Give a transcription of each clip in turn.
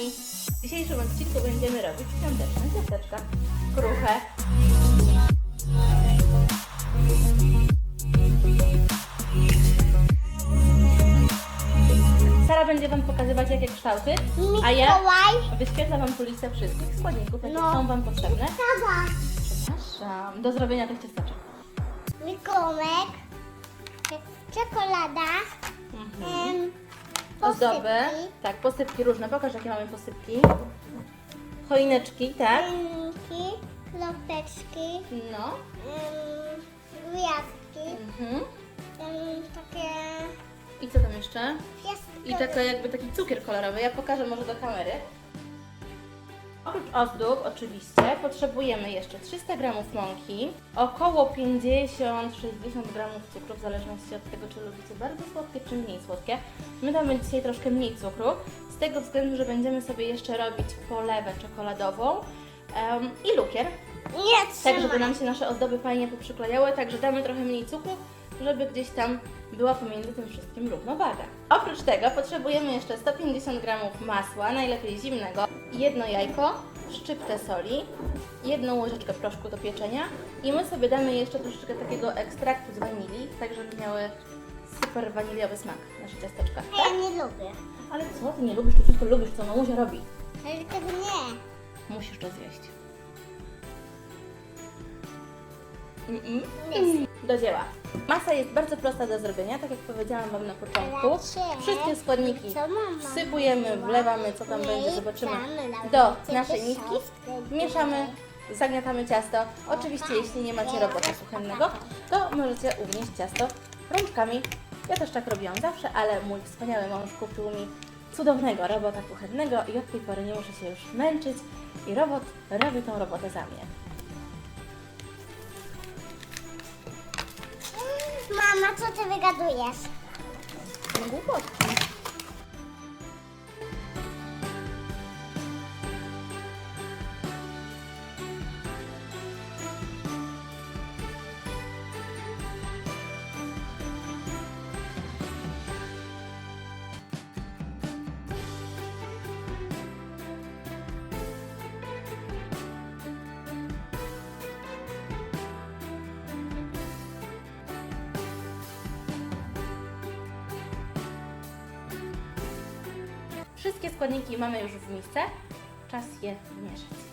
kochani, w dzisiejszym odcinku będziemy robić świąteczne ciasteczka kruche. Sara będzie Wam pokazywać jakie kształty, a ja Mikołaj. wyświetlę Wam tu listę wszystkich składników, jakie No. są Wam potrzebne. Taba. Przepraszam, do zrobienia tych ciasteczek. Mikołek. Czekolada. Mhm. Em, Ozdoby, posypki, tak, posypki różne. Pokaż jakie mamy posypki. Choineczki, tak? Rynki, kropeczki, No. em, gwiazdki, Mhm. em, takie I co tam jeszcze? I taka jakby taki cukier kolorowy. Ja pokażę może do kamery. Oprócz ozdób oczywiście potrzebujemy jeszcze 300 g mąki, około 50-60 g cukru w zależności od tego, czy lubicie bardzo słodkie, czy mniej słodkie. My damy dzisiaj troszkę mniej cukru, z tego względu, że będziemy sobie jeszcze robić polewę czekoladową em, i lukier, Nie tak trzymaj. żeby nam się nasze ozdoby fajnie poprzyklejały, także damy trochę mniej cukru, żeby gdzieś tam była pomiędzy tym wszystkim równowaga. Oprócz tego potrzebujemy jeszcze 150 g masła, najlepiej zimnego, jedno jajko, szczyptę soli, jedną łyżeczkę proszku do pieczenia i my sobie damy jeszcze troszeczkę takiego ekstraktu z wanilii, tak żeby miały super waniliowy smak nasze ciasteczka. A ja nie lubię. Ale co, ty nie lubisz, ty wszystko lubisz, co mamusia robi. Ale tego nie. Musisz to zjeść. Nie. Do dzieła. Masa jest bardzo prosta do zrobienia, tak jak powiedziałam Wam na początku. Wszystkie składniki wsypujemy, wlewamy, co tam będzie, zobaczymy, do naszej nitki. Mieszamy, zagniatamy ciasto. Oczywiście, jeśli nie macie robota kuchennego, to możecie ugnieść ciasto rączkami. Ja też tak robiłam zawsze, ale mój wspaniały mąż kupił mi cudownego robota kuchennego i od tej pory nie muszę się już męczyć i robot robi tą robotę za mnie. Mama, co ty wygadujesz? Głupotki. Wszystkie składniki mamy już w misce. Czas je wymieszać.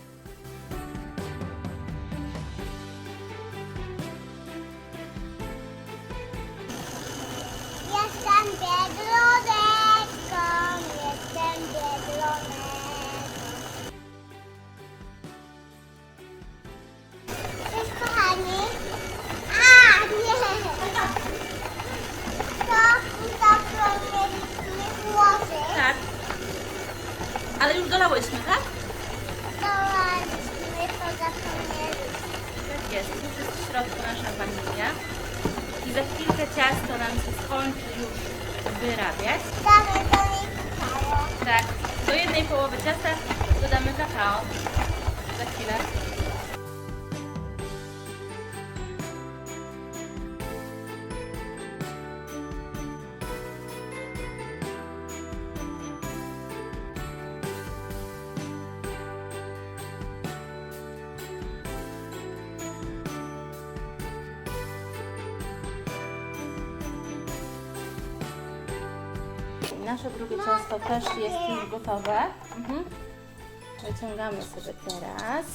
Dolałyśmy, tak? Dolałyśmy, to zapomnieliśmy. Tak jest. Już jest w środku nasza wanilia. I za chwilkę ciasto nam się skończy już wyrabiać. Damy do niej kakao. Tak. Do jednej połowy ciasta dodamy kakao. Za chwilę. Nasze drugie ciasto też jest już gotowe. Mhm. Wyciągamy sobie teraz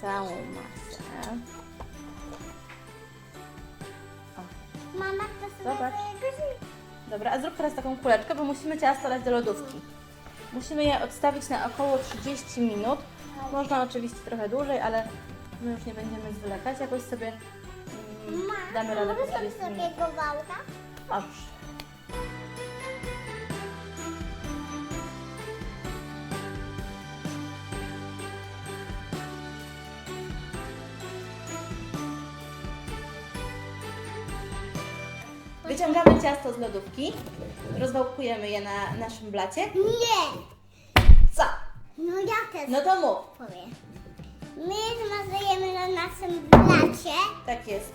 całą masę. Mama chce sobie Zobacz. Dobra, a zrób teraz taką kuleczkę, bo musimy ciasto dać do lodówki. Musimy je odstawić na około 30 minut. Można oczywiście trochę dłużej, ale my już nie będziemy zwlekać. Jakoś sobie mm, damy radę po Mogę 30 minut. sobie. Wyciągamy ciasto z lodówki, rozwałkujemy je na naszym blacie. Nie. Co? No ja też No to mów. powiem. My zmazujemy na naszym blacie. Tak jest.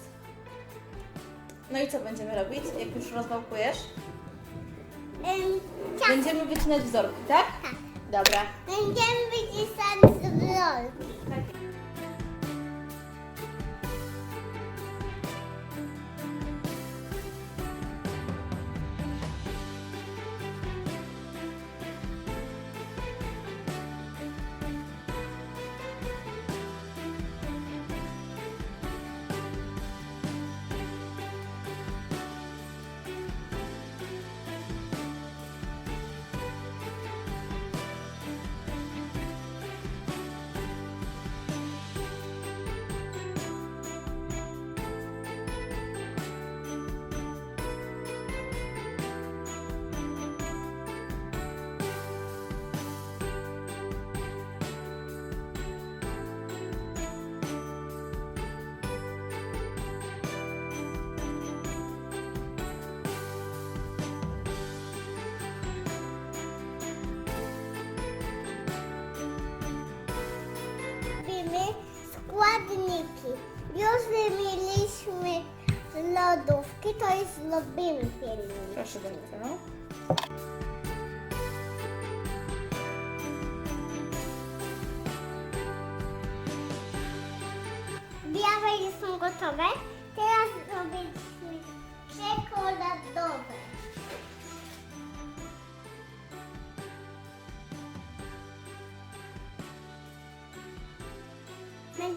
No i co będziemy robić, jak już rozwałkujesz? Ciasto. Będziemy wycinać wzorki, tak? Tak. Dobra. Będziemy wycisać z rolki. Składniki. Już wymieniliśmy z lodówki, to jest robimy filmik. Proszę bardzo. Białe są gotowe.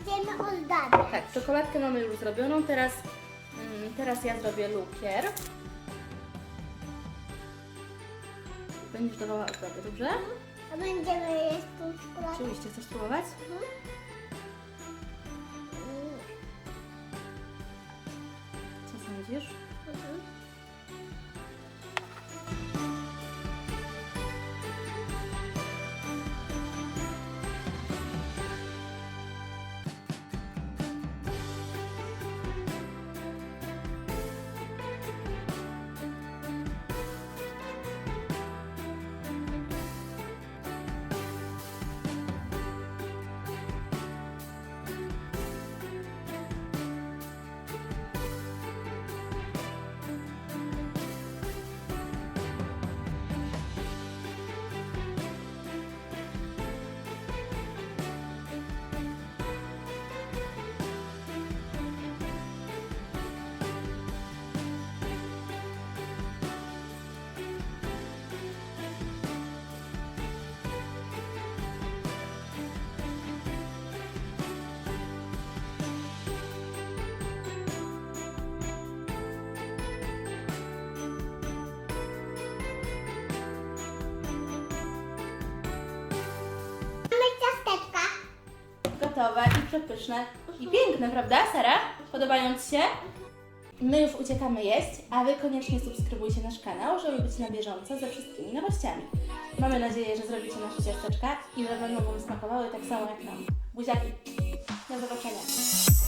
Będziemy oddawać. Tak, czekoladkę mamy już zrobioną, teraz, mm, teraz ja zrobię lukier. Będziesz dawała ozdoby, dobrze? A będziemy jeść tą czekoladę. Oczywiście, chcesz spróbować? Mhm. Co sądzisz? Mhm. Gotowe i przepyszne i piękne, prawda, Sara? Podobają Ci się? My już uciekamy jeść, a Wy koniecznie subskrybujcie nasz kanał, żeby być na bieżąco ze wszystkimi nowościami. Mamy nadzieję, że zrobicie nasze ciasteczka i że będą Wam smakowały tak samo jak nam. Buziaki! Do zobaczenia!